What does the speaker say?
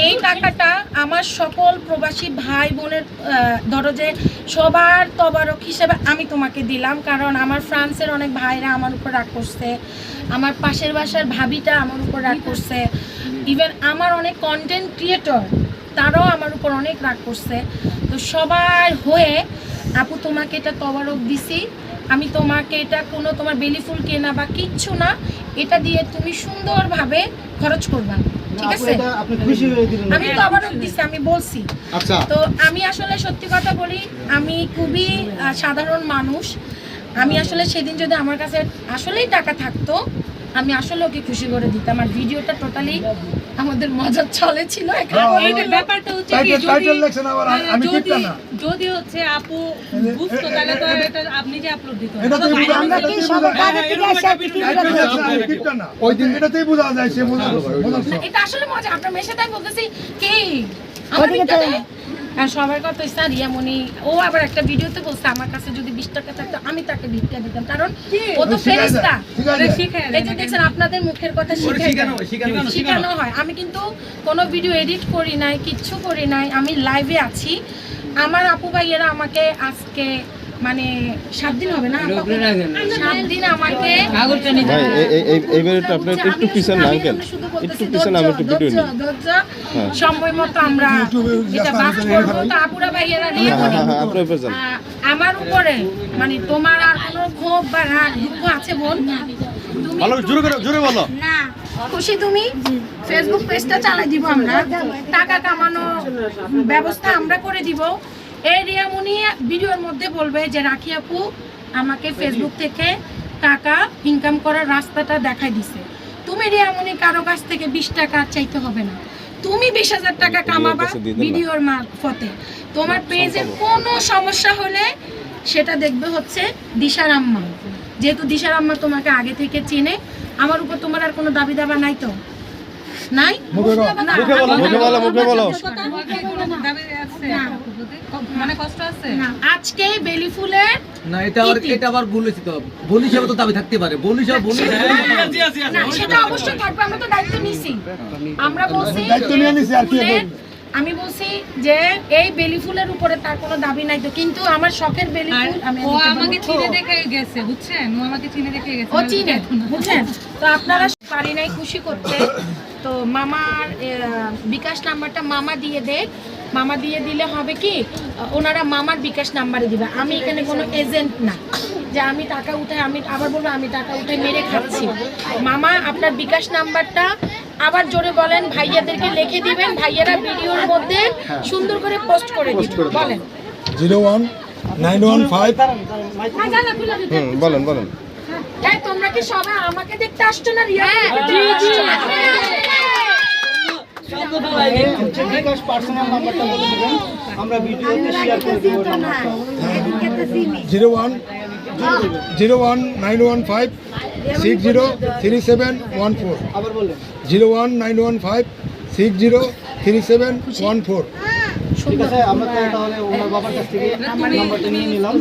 এই টাকাটা আমার সকল প্রবাসী ভাই বোনের ধরো যে সবার তবারক হিসেবে আমি তোমাকে দিলাম, কারণ আমার ফ্রান্সের অনেক ভাইরা আমার উপর রাগ করছে, আমার পাশের বাসার ভাবিটা আমার উপর রাগ করছে ইভেন আমার অনেক কন্টেন্ট ক্রিয়েটর তারাও আমার উপর অনেক রাগ করছে। তো সবার হয়ে, আপু তোমাকে এটা তবারক দিছি, আমি তোমাকে এটা কোনো তোমার বেলি ফুল কেনা বা কিচ্ছু না এটা দিয়ে তুমি সুন্দরভাবে খরচ করবা ঠিক আছে? আমি দিছি আমি বলছি। আচ্ছা। তো আমি আসলে সত্যি কথা বলি আমি খুবই সাধারণ মানুষ। আমি আসলে সেদিন যদি আমার কাছে আসলেই টাকা থাকতো আমি আসলে ওকে খুশি করে দিতাম। আর ভিডিওটা টোটালি আমাদের মজার চলে ছিল। দিলাম। ব্যাপারটা হচ্ছে যদি হচ্ছে আপু বুঝতো তাহলে তো এটা আপনি যে আপলোড। ওই দিন এটাতেই বোঝা যায় সে বোঝা আসলে মজা। আপনার মেয়ের সাথে বলতেছি কি? আমার আর সবার কথা স্যার ইয়ামনি ও আবার একটা ভিডিওতে বলছে আমার কাছে যদি বিশ টাকা থাকতো আমি তাকে ভিক্ষা দিতাম। কারণ ও তো ফেরেস্তা এই যে দেখছেন আপনাদের মুখের কথা শেখানো হয় আমি কিন্তু কোনো ভিডিও এডিট করি নাই কিচ্ছু করি নাই। আমি লাইভে আছি। আমার আপু ভাইয়েরা আমাকে আজকে মানে সাত দিন হবে না? সাত দিন আমাকে ভাই এইবার একটু আপনার একটু পিছন না আঙ্কেল। একটু পিছন আমি একটু ভিডিও নিই। সময় মতো আমরা এটা বাস করব তো আপুরা ভাইয়েরা নিয়ে হ্যাঁ হ্যাঁ হ্যাঁ আপনার উপর আমার উপরে মানে তোমার আর কোনো ক্ষোভ বা রাগ দুঃখ আছে বোন? তুমি একটু- না খুশি তুমি? ফেসবুক পেজটা চালাই দিব আমরা। টাকা কামানো ব্যবস্থা আমরা করে দিব। এই রিয়ামুনি ভিডিওর মধ্যে বলবে যে রাখি আপু আমাকে ফেসবুক থেকে টাকা ইনকাম করার রাস্তাটা দেখাই দিছে। তুমি রিয়ামুনি কারও কাছ থেকে বিশ টাকা আর চাইতে হবে না। তুমি বিশ হাজার টাকা কামাবা। ভিডিওর মারফতে। তোমার পেজে কোনো সমস্যা হলে সেটা দেখবে হচ্ছে দিশার আম্মা। যেহেতু দিশার আম্মা তোমাকে আগে থেকে চেনে আমার উপর তোমার আর কোনো দাবি দাবা নাই তো? নাই? মুখে বলো। না, মুখে বলো, মুখে বলো, আছে? মানে কষ্ট আছে? না, আজকে বেলি ফুলের না এটা আবার এটা আবার তো। হিসাবে তো দাবি থাকতে পারে। হিসাবে না সেটা অবশ্যই থাকবে। আমরা তো দায়িত্ব নিছি। আমরা বলছি দায়িত্ব নিয়ে নিছি, আর কি আমি বলছি যে এই বেলি ফুলের উপরে তার কোনো দাবি নাই তো। কিন্তু আমার শখের বেলি ফুল আমি ও আমাকে চিনে দেখে গেছে বুঝছেন? ও আমাকে চিনে দেখে গেছে। ও চিনে বুঝলেন? তো আপনারা পারি নাই খুশি করতে। তো মামার বিকাশ নাম্বারটা মামা দিয়ে দেখ মামা দিয়ে দিলে হবে কি ওনারা মামার বিকাশ নাম্বারে দিবে। আমি এখানে কোনো এজেন্ট না। যে আমি টাকা উঠে আমি আবার বলব আমি টাকা উঠে মেরে খাচ্ছি। মামা আপনার বিকাশ নাম্বারটা আবার জোরে বলেন ভাইয়াদেরকে লিখে দিবেন ভাইয়ারা ভিডিওর মধ্যে সুন্দর করে পোস্ট করে দিবেন। বলেন। Zero one nine one five. বলেন বলেন। এই তোমরা কি সবাই আমাকে দেখতে আসছো না রিয়া? জি জি। হচ্ছে বিকাশ পার্সোনাল নাম্বারটা বলে দিবেন আমরা ভিডিওতে শেয়ার করে দেবো zero one zero one nine one five six zero three seven one four. আবার zero one nine one five six zero three seven one four. ঠিক আছে আমরা তাহলে ওনার বাবার কাছ থেকে নাম্বারটা নিয়ে নিলাম